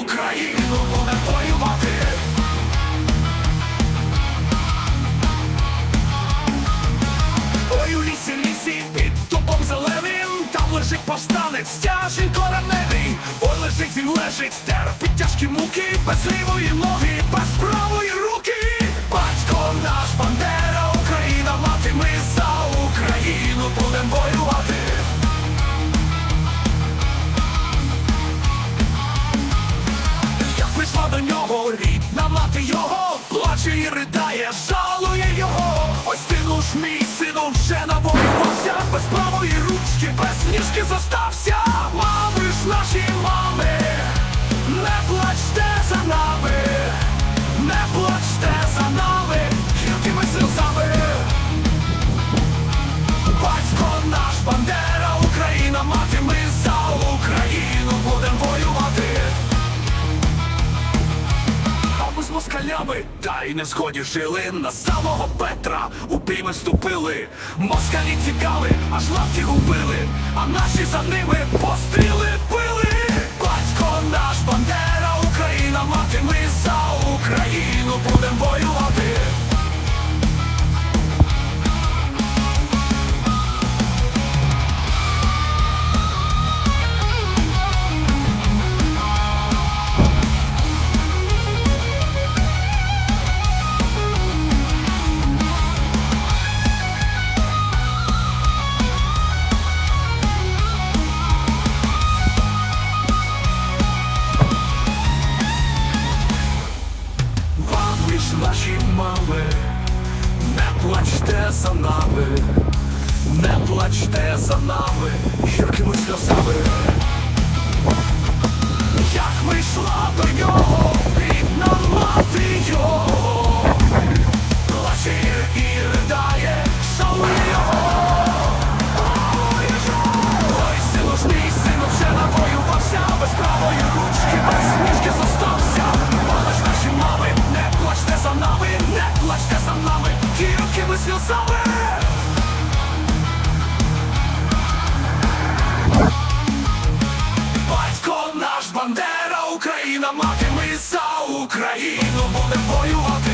Україну буде воювати. Ой, у лісі, лісі, під тупом зеленим Там лежить повстанець, стяжень коронений Ой, лежить, він лежить, терпить тяжкі муки Без лівої ноги, його Плаче і ридає, жалує його. Ось сину ж мій сину вже навоювався Без правої ручки, без ніжки зостався москалями, та й не сході жили На самого Петра. У бій ми Москалі тікали, аж лапті губили А наші за ними плачте за нами, не плачте за нами, гіркими сльозами. Як ми йшла до нього, Батько наш Бандера, Україна, мати, ми за Україну будемо воювати.